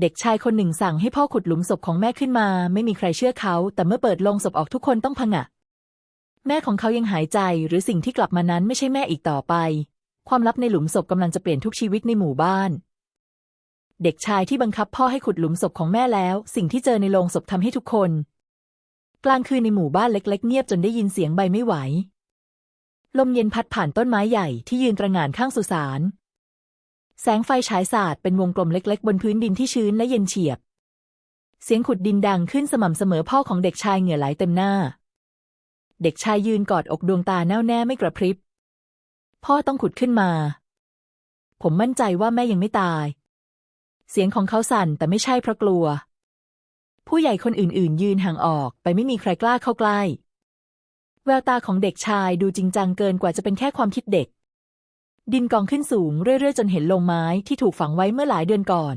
เด็กชายคนหนึ่งสั่งให้พ่อขุดหลุมศพของแม่ขึ้นมา ไม่มีใครเชื่อเขา แต่เมื่อเปิดโลงศพออกทุกคนต้องผงะ แม่ของเขายังหายใจ หรือสิ่งที่กลับมานั้นไม่ใช่แม่อีกต่อไป ความลับในหลุมศพกำลังจะเปลี่ยนทุกชีวิตในหมู่บ้าน เด็กชายที่บังคับพ่อให้ขุดหลุมศพของแม่แล้ว สิ่งที่เจอในโลงศพทำให้ทุกคน กลางคืนในหมู่บ้านเล็ก ๆ เงียบจนได้ยินเสียงใบไม่ไหวลมเย็นพัดผ่านต้นไม้ใหญ่ที่ยืนตระหง่านข้างสุสาน แสงไฟฉายสาดเป็นวงกลมเล็ก ๆ บนพื้นดินที่ชื้นและเย็นเฉียบ เสียงขุดดินดังขึ้นสม่ำเสมอพ่อของเด็กชายเหงื่อไหลเต็มหน้า เด็กชายยืนกอดอกดวงตาแน่วแน่ไม่กระพริบ พ่อต้องขุดขึ้นมา ผมมั่นใจว่าแม่ยังไม่ตาย เสียงของเขาสั่นแต่ไม่ใช่เพราะกลัว ผู้ใหญ่คนอื่น ๆ ยืนห่างออกไปไม่มีใครกล้าเข้าใกล้ แววตาของเด็กชายดูจริงจังเกินกว่าจะเป็นแค่ความคิดเด็ก ดินกองขึ้นสูงเรื่อยๆ จนเห็นลงไม้ที่ถูกฝังไว้เมื่อหลายเดือนก่อน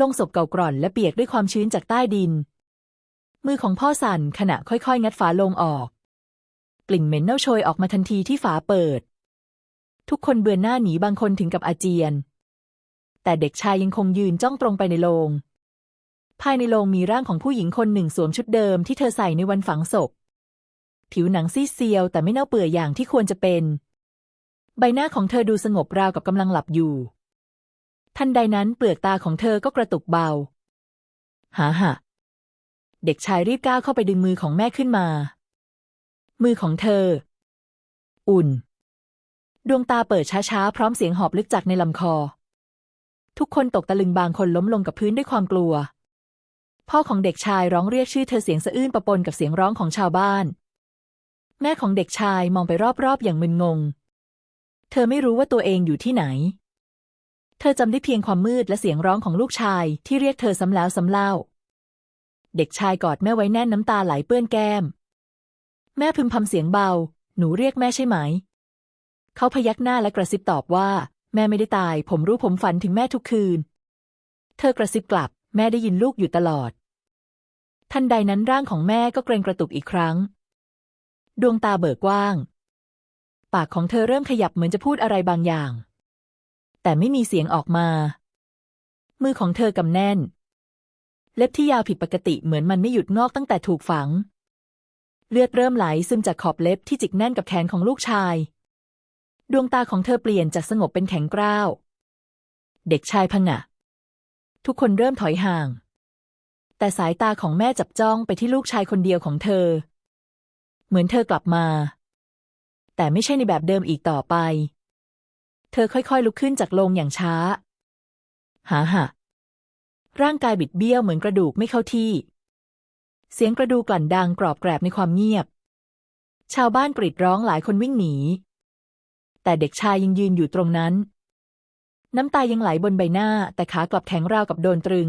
ลงศพเก่ากร่อนและเปียกด้วยความชื้นจากใต้ดิน มือของพ่อสั่นขณะค่อยๆ งัดฝาโลงออก กลิ่นเหม็นเน่าโชยออกมาทันทีที่ฝาเปิด ทุกคนเบือนหน้าหนีบางคนถึงกับอาเจียน แต่เด็กชายยังคงยืนจ้องตรงไปในโลง ภายในโลงมีร่างของผู้หญิงคนหนึ่งสวมชุดเดิมที่เธอใส่ในวันฝังศพ ผิวหนังซีดเซียวแต่ไม่เน่าเปื่อยอย่างที่ควรจะเป็น ใบหน้าของเธอดูสงบราวกับกำลังหลับอยู่ ทันใดนั้นเปลือกตาของเธอก็กระตุกเบา หาหะเด็กชายรีบก้าวเข้าไปดึงมือของแม่ขึ้นมา มือของเธอ อุ่น ดวงตาเปิดช้าๆ พร้อมเสียงหอบลึกจากในลำคอ ทุกคนตกตะลึงบางคนล้มลงกับพื้นด้วยความกลัว พ่อของเด็กชายร้องเรียกชื่อเธอเสียงสะอื้นปะปนกับเสียงร้องของชาวบ้าน แม่ของเด็กชายมองไปรอบๆอย่างมึนงง เธอไม่รู้ว่าตัวเองอยู่ที่ไหน เธอจำได้เพียงความมืดและเสียงร้องของลูกชายที่เรียกเธอซ้ำแล้วซ้ำเล่า เด็กชายกอดแม่ไว้แน่นน้ำตาไหลเปื้อนแก้ม แม่พึมพำเสียงเบา หนูเรียกแม่ใช่ไหม เขาพยักหน้าและกระซิบตอบว่า แม่ไม่ได้ตาย ผมรู้ผมฝันถึงแม่ทุกคืน เธอกระซิบกลับ แม่ได้ยินลูกอยู่ตลอด ทันใดนั้นร่างของแม่ก็เกรงกระตุกอีกครั้ง ดวงตาเบิกกว้าง ปากของเธอเริ่มขยับเหมือนจะพูดอะไรบางอย่าง แต่ไม่มีเสียงออกมา มือของเธอกำแน่น เล็บที่ยาวผิดปกติเหมือนมันไม่หยุดงอกตั้งแต่ถูกฝัง เลือดเริ่มไหลซึมจากขอบเล็บที่จิกแน่นกับแขนของลูกชาย ดวงตาของเธอเปลี่ยนจากสงบเป็นแข็งกร้าว เด็กชายพงะ ทุกคนเริ่มถอยห่าง แต่สายตาของแม่จับจ้องไปที่ลูกชายคนเดียวของเธอ เหมือนเธอกลับมา แต่ไม่ใช่ในแบบเดิมอีกต่อไป เธอค่อยๆลุกขึ้นจากโลงอย่างช้า หาหะร่างกายบิดเบี้ยวเหมือนกระดูกไม่เข้าที่ เสียงกระดูกกลั่นดังกรอบแกรบในความเงียบ ชาวบ้านกรีดร้องหลายคนวิ่งหนี แต่เด็กชายยังยืนอยู่ตรงนั้น น้ำตายังไหลบนใบหน้า แต่ขากลับแข็งราวกับโดนตรึง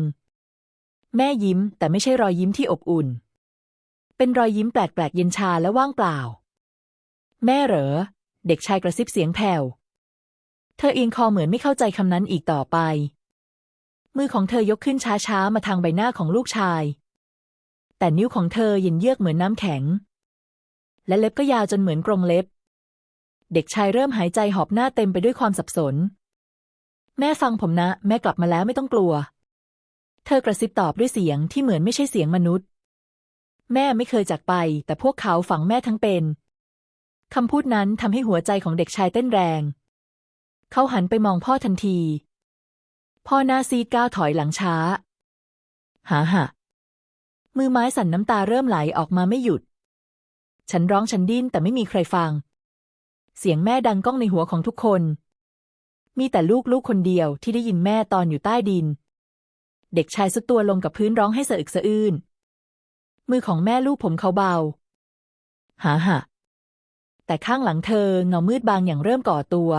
แม่ยิ้มแต่ไม่ใช่รอยยิ้มที่อบอุ่น เป็นรอยยิ้มแปลกๆเย็นชาและว่างเปล่า แม่เหรอ เด็กชายกระซิบเสียงแผ่ว เธอเอียงคอเหมือนไม่เข้าใจคำนั้นอีกต่อไป มือของเธอยกขึ้นช้าๆ มาทางใบหน้าของลูกชาย แต่นิ้วของเธอเย็นเยือกเหมือนน้ำแข็ง และเล็บก็ยาวจนเหมือนกรงเล็บ เด็กชายเริ่มหายใจหอบหน้าเต็มไปด้วยความสับสน แม่ฟังผมนะ แม่กลับมาแล้วไม่ต้องกลัว เธอกระซิบตอบด้วยเสียงที่เหมือนไม่ใช่เสียงมนุษย์ แม่ไม่เคยจากไป แต่พวกเขาฝังแม่ทั้งเป็น คำพูดนั้นทำให้หัวใจของเด็กชายเต้นแรง เขาหันไปมองพ่อทันที พ่อหน้าซีก้าวถอยหลังช้า หาหะมือไม้สั่นน้ำตาเริ่มไหลออกมาไม่หยุด ฉันร้องฉันดิ้นแต่ไม่มีใครฟัง เสียงแม่ดังก้องในหัวของทุกคน มีแต่ลูกลูกคนเดียวที่ได้ยินแม่ตอนอยู่ใต้ดิน เด็กชายสุดตัวลงกับพื้นร้องให้สะอึกสะอื้น มือของแม่ลูกผมเขาเบา หาหะ แต่ข้างหลังเธอเงามืดบางอย่างเริ่มก่อตัว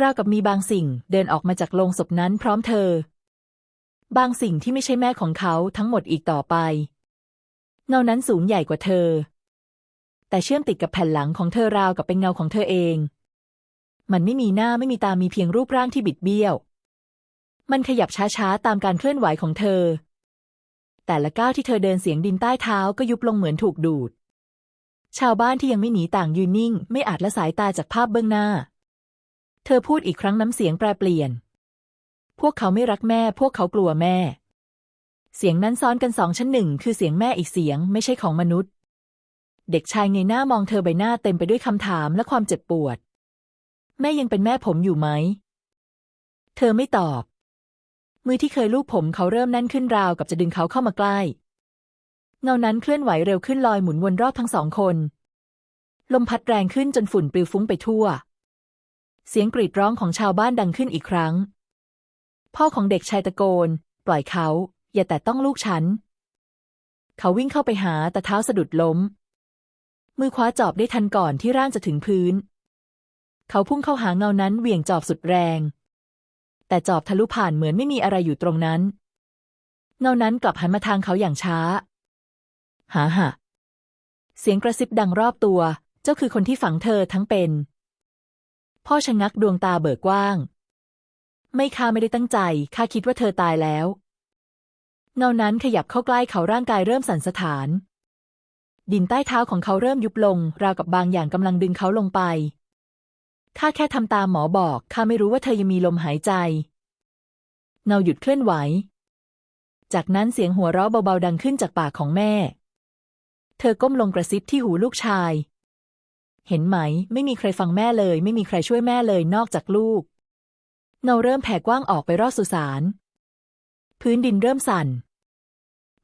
ราวกับมีบางสิ่งเดินออกมาจากโลงศพนั้นพร้อมเธอ บางสิ่งที่ไม่ใช่แม่ของเขาทั้งหมดอีกต่อไป เงานั้นสูงใหญ่กว่าเธอ แต่เชื่อมติดกับแผ่นหลังของเธอราวกับเป็นเงาของเธอเอง มันไม่มีหน้าไม่มีตามีเพียงรูปร่างที่บิดเบี้ยว มันขยับช้าๆตามการเคลื่อนไหวของเธอ แต่ละก้าวที่เธอเดินเสียงดินใต้เท้าก็ยุบลงเหมือนถูกดูด ชาวบ้านที่ยังไม่หนีต่างยืนนิ่ง ไม่อาจละสายตาจากภาพเบื้องหน้า เธอพูดอีกครั้งน้ำเสียงแปรเปลี่ยน พวกเขาไม่รักแม่ พวกเขากลัวแม่ เสียงนั้นซ้อนกันสองชั้นหนึ่งคือเสียงแม่อีกเสียงไม่ใช่ของมนุษย์ เด็กชายเงยหน้ามองเธอใบหน้าเต็มไปด้วยคำถามและความเจ็บปวด แม่ยังเป็นแม่ผมอยู่ไหม เธอไม่ตอบ มือที่เคยลูบผมเขาเริ่มแน่นขึ้นราวกับจะดึงเขาเข้ามาใกล้ เงานั้นเคลื่อนไหวเร็วขึ้นลอยหมุนวนรอบทั้งสองคน ลมพัดแรงขึ้นจนฝุ่นปลิวฟุ้งไปทั่ว เสียงกรีดร้องของชาวบ้านดังขึ้นอีกครั้ง พ่อของเด็กชายตะโกน ปล่อยเขา อย่าแต่ต้องลูกฉัน เขาวิ่งเข้าไปหาแต่เท้าสะดุดล้ม มือคว้าจอบได้ทันก่อนที่ร่างจะถึงพื้น เขาพุ่งเข้าหาเงานั้นเหวี่ยงจอบสุดแรง แต่จอบทะลุผ่านเหมือนไม่มีอะไรอยู่ตรงนั้นเงานั้นกลับหันมาทางเขาอย่างช้า หาหะเสียงกระซิบดังรอบตัว เจ้าคือคนที่ฝังเธอทั้งเป็น พ่อชะงักดวงตาเบิกกว้าง ไม่ข้าไม่ได้ตั้งใจข้าคิดว่าเธอตายแล้ว เงานั้นขยับเข้าใกล้เขาร่างกายเริ่มสั่นสะท้าน ดินใต้เท้าของเขาเริ่มยุบลง ราวกับบางอย่างกำลังดึงเขาลงไปข้าแค่ทำตามหมอบอกข้าไม่รู้ว่าเธอยังมีลมหายใจ เงาหยุดเคลื่อนไหว จากนั้นเสียงหัวเราะเบาๆดังขึ้นจากปากของแม่ เธอก้มลงกระซิบที่หูลูกชาย เห็นไหม ไม่มีใครฟังแม่เลย ไม่มีใครช่วยแม่เลยนอกจากลูก เงาเริ่มแผ่กว้างออกไปรอบสุสาน พื้นดินเริ่มสั่น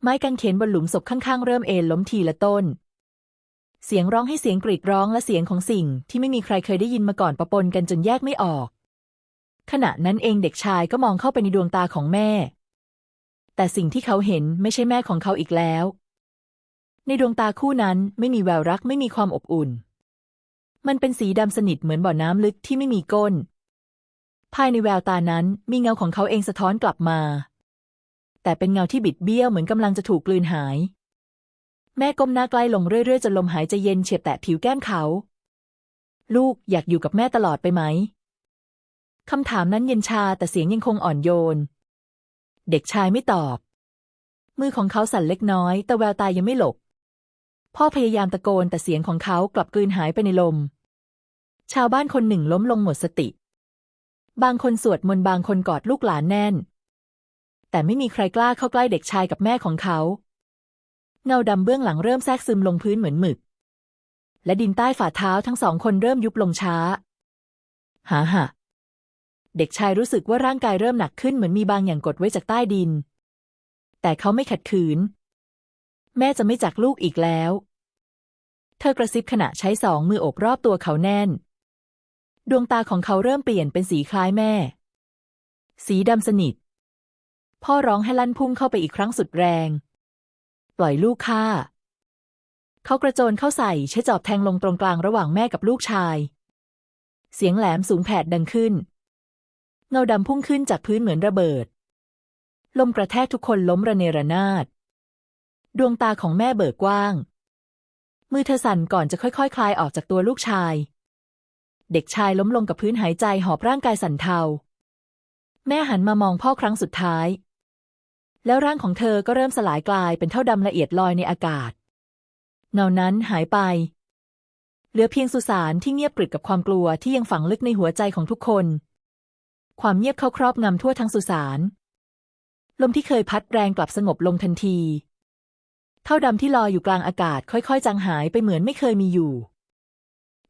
ไม้กางเขนบนหลุมศพข้างๆ เริ่มเอนล้มทีละต้น เสียงร้องให้เสียงกรีดร้องและเสียงของสิ่งที่ไม่มีใครเคยได้ยินมาก่อนปะปนกันจนแยกไม่ออก ขณะนั้นเองเด็กชายก็มองเข้าไปในดวงตาของแม่ แต่สิ่งที่เขาเห็นไม่ใช่แม่ของเขาอีกแล้ว ในดวงตาคู่นั้นไม่มีแววรักไม่มีความอบอุ่น มันเป็นสีดำสนิทเหมือนบ่อน้ำลึกที่ไม่มีก้น ภายในแววตานั้นมีเงาของเขาเองสะท้อนกลับมา แต่เป็นเงาที่บิดเบี้ยวเหมือนกำลังจะถูกกลืนหาย แม่ก้มหน้าใกล้ลงเรื่อยๆจนลมหายใจเย็นเฉียบแตะผิวแก้มเขา ลูกอยากอยู่กับแม่ตลอดไปไหมคำถามนั้นเย็นชาแต่เสียงยังคงอ่อนโยน เด็กชายไม่ตอบ มือของเขาสั่นเล็กน้อย แต่แววตายังไม่หลบ พ่อพยายามตะโกนแต่เสียงของเขากลับกลืนหายไปในลม ชาวบ้านคนหนึ่งล้มลงหมดสติ บางคนสวดมนต์บางคนกอดลูกหลานแน่น แต่ไม่มีใครกล้าเข้าใกล้เด็กชายกับแม่ของเขา เงาดำเบื้องหลังเริ่มแทรกซึมลงพื้นเหมือนหมึก และดินใต้ฝ่าเท้าทั้งสองคนเริ่มยุบลงช้า หาหะเด็กชายรู้สึกว่าร่างกายเริ่มหนักขึ้นเหมือนมีบางอย่างกดไว้จากใต้ดิน แต่เขาไม่ขัดขืน แม่จะไม่จากลูกอีกแล้ว เธอกระซิบขณะใช้สองมือโอบรอบตัวเขาแน่น ดวงตาของเขาเริ่มเปลี่ยนเป็นสีคล้ายแม่ สีดำสนิท พ่อร้องให้ลั่นพุ่งเข้าไปอีกครั้งสุดแรง ปล่อยลูกข้าเขากระโจนเข้าใส่ใช้จอบแทงลงตรงกลางระหว่างแม่กับลูกชาย เสียงแหลมสูงแผดดังขึ้น เงาดำพุ่งขึ้นจากพื้นเหมือนระเบิด ลมกระแทกทุกคนล้มระเนระนาด ดวงตาของแม่เบิกกว้าง มือเธอสั่นก่อนจะค่อยๆคคลายออกจากตัวลูกชาย เด็กชายล้มลงกับพื้นหายใจหอบร่างกายสั่นเทา แม่หันมามองพ่อครั้งสุดท้าย แล้วร่างของเธอก็เริ่มสลายกลายเป็นเท่าดำละเอียดลอยในอากาศ เงานั้นหายไป เหลือเพียงสุสานที่เงียบกริบกับความกลัวที่ยังฝังลึกในหัวใจของทุกคน ความเงียบเข้าครอบงำทั่วทั้งสุสานลมที่เคยพัดแรงกลับสงบลงทันที ท่าดำที่ลอยอยู่กลางอากาศค่อยๆ จางหายไปเหมือนไม่เคยมีอยู่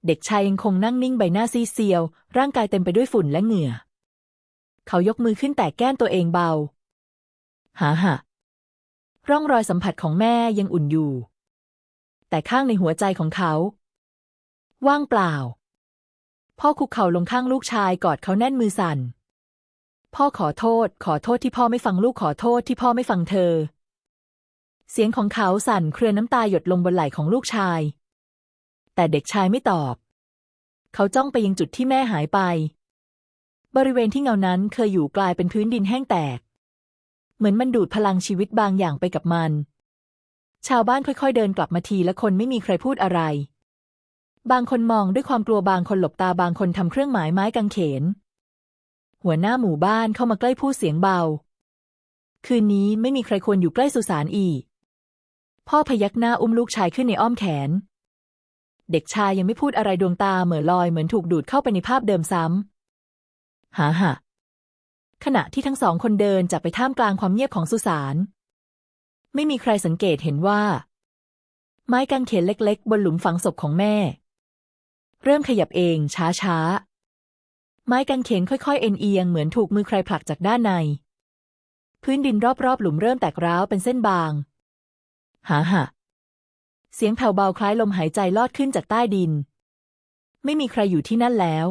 เด็กชายยังคงนั่งนิ่งใบหน้าซีเซียว ร่างกายเต็มไปด้วยฝุ่นและเหงื่อ เขายกมือขึ้นแตะแก้มตัวเองเบา หาหะร่องรอยสัมผัสของแม่ยังอุ่นอยู่ แต่ข้างในหัวใจของเขา ว่างเปล่า พ่อคุกเข่าลงข้างลูกชายกอดเขาแน่นมือสั่น พ่อขอโทษ ขอโทษที่พ่อไม่ฟังลูกขอโทษที่พ่อไม่ฟังเธอ เสียงของเขาสั่นเครือน้ำตาหยดลงบนไหล่ของลูกชาย แต่เด็กชายไม่ตอบ เขาจ้องไปยังจุดที่แม่หายไป บริเวณที่เงานั้นเคยอยู่กลายเป็นพื้นดินแห้งแตก เหมือนมันดูดพลังชีวิตบางอย่างไปกับมัน ชาวบ้านค่อยๆ เดินกลับมาทีละคนไม่มีใครพูดอะไร บางคนมองด้วยความกลัวบางคนหลบตาบางคนทำเครื่องหมายไม้กางเขน หัวหน้าหมู่บ้านเข้ามาใกล้พูดเสียงเบา คืนนี้ไม่มีใครควรอยู่ใกล้สุสานอีก พ่อพยักหน้าอุ้มลูกชายขึ้นในอ้อมแขน เด็กชายยังไม่พูดอะไรดวงตาเหม่อลอยเหมือนถูกดูดเข้าไปในภาพเดิมซ้ำหาหะขณะที่ทั้งสองคนเดินจากไปท่ามกลางความเงียบของสุสานไม่มีใครสังเกตเห็นว่า ไม้กางเขนเล็ก ๆ บนหลุมฝังศพของแม่ เริ่มขยับเองช้าๆ ไม้กางเขนค่อยๆ เอ็นเอียงเหมือนถูกมือใครผลักจากด้านใน พื้นดินรอบๆ หลุมเริ่มแตกร้าวเป็นเส้นบาง หาหะเสียงแผ่วเบาคล้ายลมหายใจลอดขึ้นจากใต้ดิน ไม่มีใครอยู่ที่นั่นแล้ว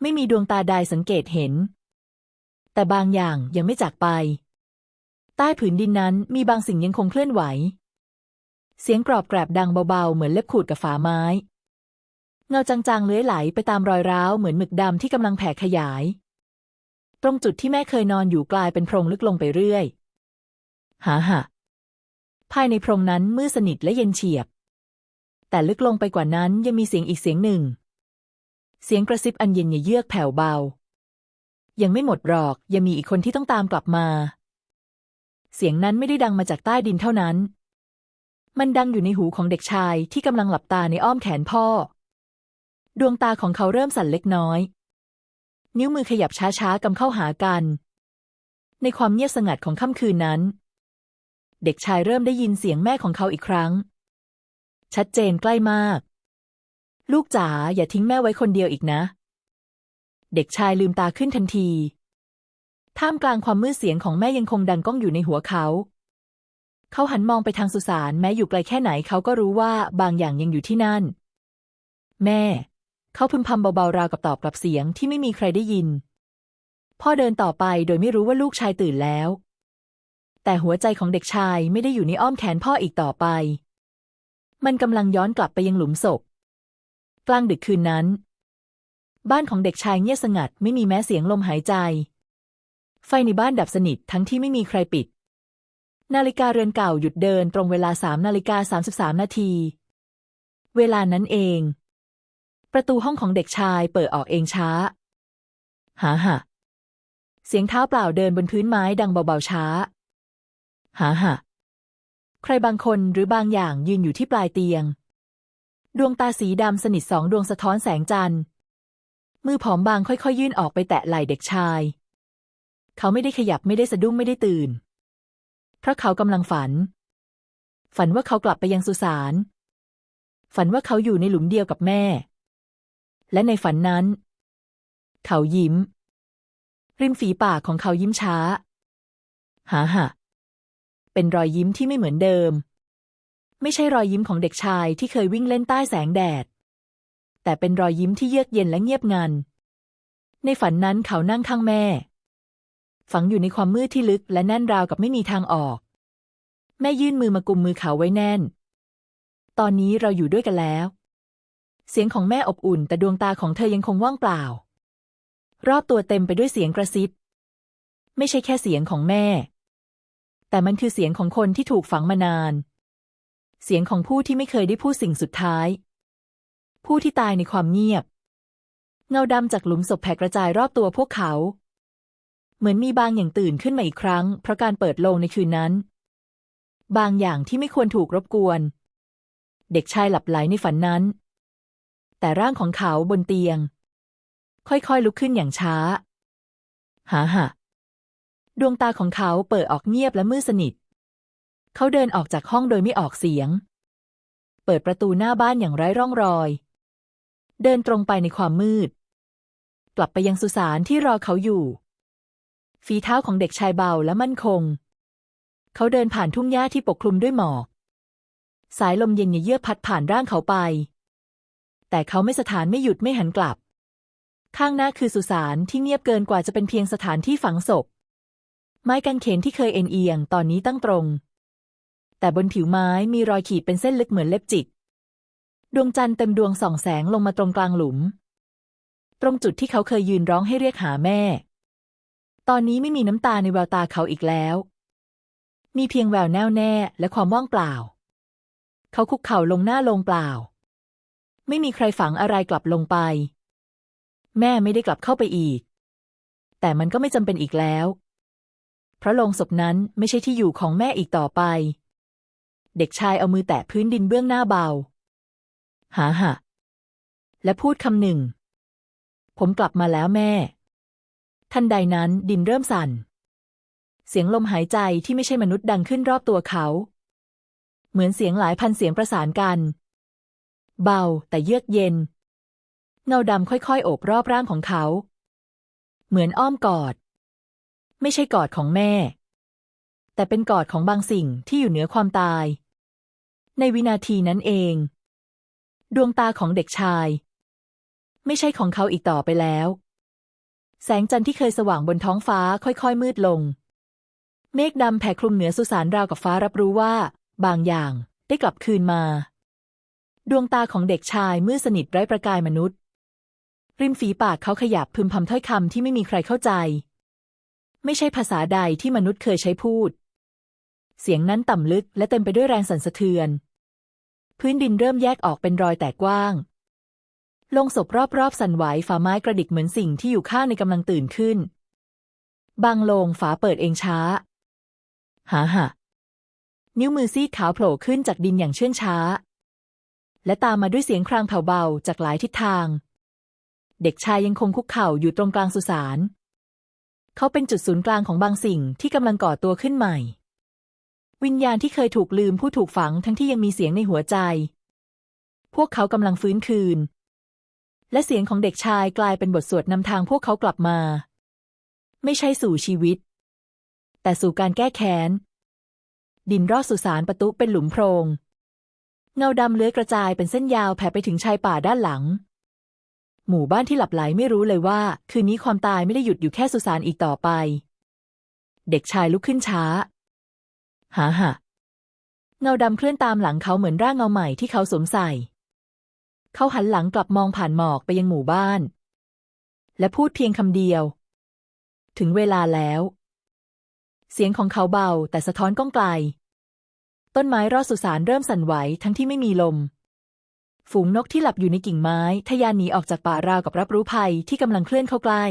ไม่มีดวงตาใดสังเกตเห็น แต่บางอย่างยังไม่จากไป ใต้ผืนดินนั้นมีบางสิ่งยังคงเคลื่อนไหว เสียงกรอบแกรบดังเบาๆ เหมือนเล็บขูดกับฝาไม้ เงาจางๆเลื้อยไหลไปตามรอยร้าวเหมือนหมึกดำที่กำลังแผ่ขยาย ตรงจุดที่แม่เคยนอนอยู่กลายเป็นโพรงลึกลงไปเรื่อย หาหะ ภายในโพรงนั้นมืดสนิทและเย็นเฉียบ แต่ลึกลงไปกว่านั้นยังมีเสียงอีกเสียงหนึ่ง เสียงกระซิบอันเย็นเยือกแผ่วเบา ยังไม่หมดหรอกยังมีอีกคนที่ต้องตามกลับมา เสียงนั้นไม่ได้ดังมาจากใต้ดินเท่านั้น มันดังอยู่ในหูของเด็กชายที่กำลังหลับตาในอ้อมแขนพ่อ ดวงตาของเขาเริ่มสั่นเล็กน้อย นิ้วมือขยับช้าๆกำเข้าหากัน ในความเงียบสงัดของค่ำคืนนั้น เด็กชายเริ่มได้ยินเสียงแม่ของเขาอีกครั้ง ชัดเจนใกล้มาก ลูกจ๋าอย่าทิ้งแม่ไว้คนเดียวอีกนะ เด็กชายลืมตาขึ้นทันที ท่ามกลางความมืดเสียงของแม่ยังคงดังก้องอยู่ในหัวเขา เขาหันมองไปทางสุสานแม้อยู่ไกลแค่ไหนเขาก็รู้ว่าบางอย่างยังอยู่ที่นั่น แม่ เขาพึมพำเบาๆราวกับตอบกลับเสียงที่ไม่มีใครได้ยินพ่อเดินต่อไปโดยไม่รู้ว่าลูกชายตื่นแล้ว แต่หัวใจของเด็กชายไม่ได้อยู่ในอ้อมแขนพ่ออีกต่อไป มันกำลังย้อนกลับไปยังหลุมศพ กลางดึกคืนนั้น บ้านของเด็กชายเงียบสงัดไม่มีแม้เสียงลมหายใจ ไฟในบ้านดับสนิททั้งที่ไม่มีใครปิด นาฬิกาเรือนเก่าหยุดเดินตรงเวลาสามนาฬิกาสามสิบสามนาที เวลานั้นเอง ประตูห้องของเด็กชายเปิดออกเองช้า หาหะเสียงเท้าเปล่าเดินบนพื้นไม้ดังเบาๆช้า หาหะใครบางคนหรือบางอย่างยืนอยู่ที่ปลายเตียง ดวงตาสีดำสนิทสองดวงสะท้อนแสงจันทร์ มือผอมบางค่อยๆ ยื่นออกไปแตะไหล่เด็กชาย เขาไม่ได้ขยับไม่ได้สะดุ้งไม่ได้ตื่น เพราะเขากำลังฝัน ฝันว่าเขากลับไปยังสุสาน ฝันว่าเขาอยู่ในหลุมเดียวกับแม่ และในฝันนั้น เขายิ้ม ริมฝีปากของเขายิ้มช้า หาหะ เป็นรอยยิ้มที่ไม่เหมือนเดิม ไม่ใช่รอยยิ้มของเด็กชายที่เคยวิ่งเล่นใต้แสงแดด แต่เป็นรอยยิ้มที่เยือกเย็นและเงียบงัน ในฝันนั้นเขานั่งข้างแม่ ฝังอยู่ในความมืดที่ลึกและแน่นราวกับไม่มีทางออก แม่ยื่นมือมากุมมือเขาไว้แน่น ตอนนี้เราอยู่ด้วยกันแล้ว เสียงของแม่อบอุ่น แต่ดวงตาของเธอยังคงว่างเปล่า รอบตัวเต็มไปด้วยเสียงกระซิบ ไม่ใช่แค่เสียงของแม่ แต่มันคือเสียงของคนที่ถูกฝังมานาน เสียงของผู้ที่ไม่เคยได้พูดสิ่งสุดท้าย ผู้ที่ตายในความเงียบ เงาดำจากหลุมศพแผ่กระจายรอบตัวพวกเขา เหมือนมีบางอย่างตื่นขึ้นมาอีกครั้ง เพราะการเปิดโลงในคืนนั้น บางอย่างที่ไม่ควรถูกรบกวน เด็กชายหลับไหลในฝันนั้น แต่ร่างของเขาบนเตียง ค่อยๆลุกขึ้นอย่างช้า หาหะ ดวงตาของเขาเปิดออกเงียบและมืดสนิท เขาเดินออกจากห้องโดยไม่ออกเสียง เปิดประตูหน้าบ้านอย่างไร้ร่องรอย เดินตรงไปในความมืด กลับไปยังสุสานที่รอเขาอยู่ ฝีเท้าของเด็กชายเบาและมั่นคง เขาเดินผ่านทุ่งหญ้าที่ปกคลุมด้วยหมอก สายลมเย็นเยือกพัดผ่านร่างเขาไป แต่เขาไม่สถานไม่หยุดไม่หันกลับ ข้างหน้าคือสุสานที่เงียบเกินกว่าจะเป็นเพียงสถานที่ฝังศพ ไม้กางเขนที่เคยเอ็นเอียงตอนนี้ตั้งตรง แต่บนผิวไม้มีรอยขีดเป็นเส้นลึกเหมือนเล็บจิก ดวงจันทร์เต็มดวงส่องแสงลงมาตรงกลางหลุม ตรงจุดที่เขาเคยยืนร้องให้เรียกหาแม่ ตอนนี้ไม่มีน้ำตาในแววตาเขาอีกแล้ว มีเพียงแววแน่วแน่และความว่างเปล่า เขาคุกเข่าลงหน้าลงเปล่า ไม่มีใครฝังอะไรกลับลงไป แม่ไม่ได้กลับเข้าไปอีก แต่มันก็ไม่จำเป็นอีกแล้ว เพราะโลงศพนั้นไม่ใช่ที่อยู่ของแม่อีกต่อไป เด็กชายเอามือแตะพื้นดินเบื้องหน้าเบา หาหะ และพูดคำหนึ่ง ผมกลับมาแล้วแม่ ทันใดนั้นดินเริ่มสั่น เสียงลมหายใจที่ไม่ใช่มนุษย์ดังขึ้นรอบตัวเขา เหมือนเสียงหลายพันเสียงประสานกัน เบาแต่เยือกเย็น เงาดำค่อยๆโอบรอบร่างของเขา เหมือนอ้อมกอด ไม่ใช่กอดของแม่ แต่เป็นกอดของบางสิ่งที่อยู่เหนือความตาย ในวินาทีนั้นเอง ดวงตาของเด็กชาย ไม่ใช่ของเขาอีกต่อไปแล้ว แสงจันทร์ที่เคยสว่างบนท้องฟ้าค่อยๆมืดลง เมฆดำแผ่คลุมเหนือสุสานราวกับฟ้ารับรู้ว่า บางอย่างได้กลับคืนมา ดวงตาของเด็กชายมืดสนิทไร้ประกายมนุษย์ ริมฝีปากเขาขยับพึมพำถ้อยคำที่ไม่มีใครเข้าใจ ไม่ใช่ภาษาใดที่มนุษย์เคยใช้พูด เสียงนั้นต่ำลึกและเต็มไปด้วยแรงสั่นสะเทือน พื้นดินเริ่มแยกออกเป็นรอยแตกกว้างลงศพรอบๆ สั่นไหวฝาไม้กระดิกเหมือนสิ่งที่อยู่ข้างในกำลังตื่นขึ้น บางโลงฝาเปิดเองช้า หาหะนิ้วมือซีดขาวโผล่ขึ้นจากดินอย่างเชื่องช้า และตามมาด้วยเสียงครางแผ่วเบาจากหลายทิศทาง เด็กชายยังคงคุกเข่าอยู่ตรงกลางสุสาน เขาเป็นจุดศูนย์กลางของบางสิ่งที่กำลังก่อตัวขึ้นใหม่ วิญญาณที่เคยถูกลืมผู้ถูกฝังทั้งที่ยังมีเสียงในหัวใจ พวกเขากำลังฟื้นคืน และเสียงของเด็กชายกลายเป็นบทสวดนำทางพวกเขากลับมา ไม่ใช่สู่ชีวิต แต่สู่การแก้แค้น ดินรอบสุสานประตูเป็นหลุมโพรง เงาดำเลื้อยกระจายเป็นเส้นยาวแผ่ไปถึงชายป่าด้านหลัง หมู่บ้านที่หลับไหลไม่รู้เลยว่า คืนนี้ความตายไม่ได้หยุดอยู่แค่สุสานอีกต่อไป เด็กชายลุกขึ้นช้าหาหะเงาดำเคลื่อนตามหลังเขาเหมือนร่างเงาใหม่ที่เขาสวมใส่ เขาหันหลังกลับมองผ่านหมอกไปยังหมู่บ้าน และพูดเพียงคำเดียว ถึงเวลาแล้ว เสียงของเขาเบาแต่สะท้อนก้องไกล ต้นไม้รอบสุสานเริ่มสั่นไหวทั้งที่ไม่มีลม ฝูงนกที่หลับอยู่ในกิ่งไม้ทะยานหนีออกจากป่าราวกับรับรู้ภัยที่กำลังเคลื่อนเข้าใกล้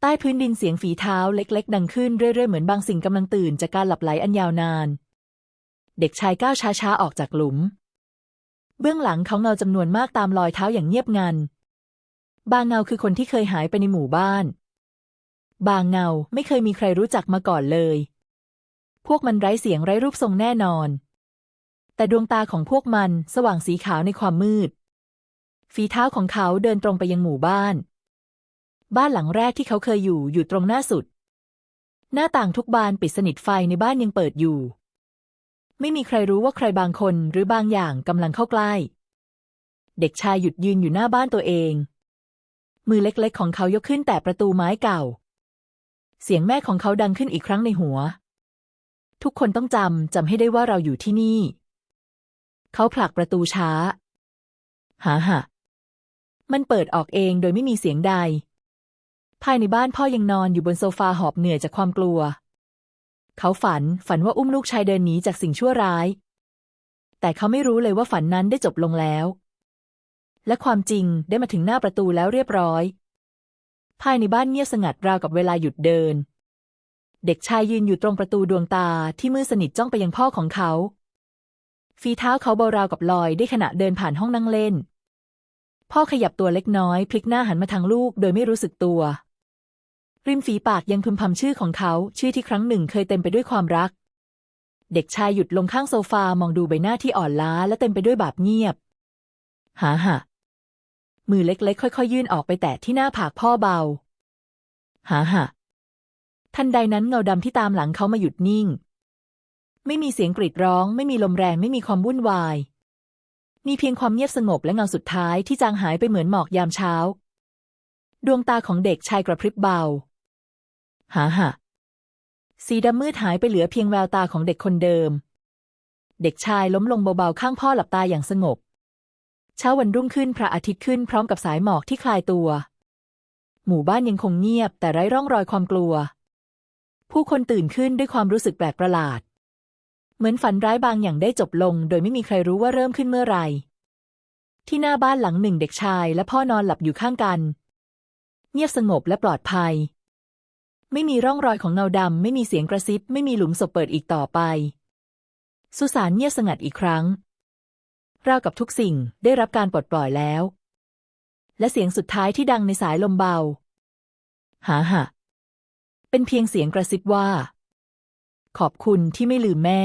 ใต้พื้นดินเสียงฝีเท้าเล็ก ๆ ดังขึ้นเรื่อย ๆ เหมือนบางสิ่งกำลังตื่นจากการหลับไหลอันยาวนาน เด็กชายก้าวช้าๆออกจากหลุม เบื้องหลังเขาเงาจำนวนมากตามรอยเท้าอย่างเงียบงัน บางเงาคือคนที่เคยหายไปในหมู่บ้าน บางเงาไม่เคยมีใครรู้จักมาก่อนเลย พวกมันไร้เสียงไร้รูปทรงแน่นอน แต่ดวงตาของพวกมันสว่างสีขาวในความมืด ฝีเท้าของเขาเดินตรงไปยังหมู่บ้าน บ้านหลังแรกที่เขาเคยอยู่อยู่ตรงหน้าสุด หน้าต่างทุกบานปิดสนิทไฟในบ้านยังเปิดอยู่ ไม่มีใครรู้ว่าใครบางคนหรือบางอย่างกำลังเข้าใกล้ เด็กชายหยุดยืนอยู่หน้าบ้านตัวเอง มือเล็กๆของเขายกขึ้นแต่ประตูไม้เก่า เสียงแม่ของเขาดังขึ้นอีกครั้งในหัว ทุกคนต้องจำจำให้ได้ว่าเราอยู่ที่นี่ เขาผลักประตูช้า หาหะมันเปิดออกเองโดยไม่มีเสียงใด ภายในบ้านพ่อยังนอนอยู่บนโซฟาหอบเหนื่อยจากความกลัว เขาฝันฝันว่าอุ้มลูกชายเดินหนีจากสิ่งชั่วร้าย แต่เขาไม่รู้เลยว่าฝันนั้นได้จบลงแล้ว และความจริงได้มาถึงหน้าประตูแล้วเรียบร้อย ภายในบ้านเงียบสงัดราวกับเวลาหยุดเดิน เด็กชายยืนอยู่ตรงประตูดวงตาที่มืดสนิทจ้องไปยังพ่อของเขา ฝีเท้าเขาเบาราวกับลอยได้ขณะเดินผ่านห้องนั่งเล่น พ่อขยับตัวเล็กน้อย พลิกหน้าหันมาทางลูกโดยไม่รู้สึกตัว ริมฝีปากยังพึมพำชื่อของเขา ชื่อที่ครั้งหนึ่งเคยเต็มไปด้วยความรัก เด็กชายหยุดลงข้างโซฟามองดูใบหน้าที่อ่อนล้าและเต็มไปด้วยบาปเงียบ หาหะมือเล็กๆ ค่อยๆ ยื่นออกไปแตะที่หน้าผากพ่อเบา หาหะทันใดนั้นเงาดำที่ตามหลังเขามาหยุดนิ่ง ไม่มีเสียงกรีดร้อง ไม่มีลมแรงไม่มีความวุ่นวาย มีเพียงความเงียบสงบและเงาสุดท้ายที่จางหายไปเหมือนหมอกยามเช้า ดวงตาของเด็กชายกระพริบเบา หาหะสีดำมืดหายไปเหลือเพียงแววตาของเด็กคนเดิม เด็กชายล้มลงเบาๆข้างพ่อหลับตาอย่างสงบ เช้าวันรุ่งขึ้นพระอาทิตย์ขึ้นพร้อมกับสายหมอกที่คลายตัว หมู่บ้านยังคงเงียบแต่ไร้ร่องรอยความกลัว ผู้คนตื่นขึ้นด้วยความรู้สึกแปลกประหลาด เหมือนฝันร้ายบางอย่างได้จบลง โดยไม่มีใครรู้ว่าเริ่มขึ้นเมื่อไหร่ ที่หน้าบ้านหลังหนึ่งเด็กชายและพ่อนอนหลับอยู่ข้างกัน เงียบสงบและปลอดภัย ไม่มีร่องรอยของเงาดำ ไม่มีเสียงกระซิบ ไม่มีหลุมศพเปิดอีกต่อไป สุสานเงียบสงัดอีกครั้งราวกับทุกสิ่งได้รับการปลดปล่อยแล้ว และเสียงสุดท้ายที่ดังในสายลมเบา หาหะเป็นเพียงเสียงกระซิบว่า ขอบคุณที่ไม่ลืมแม่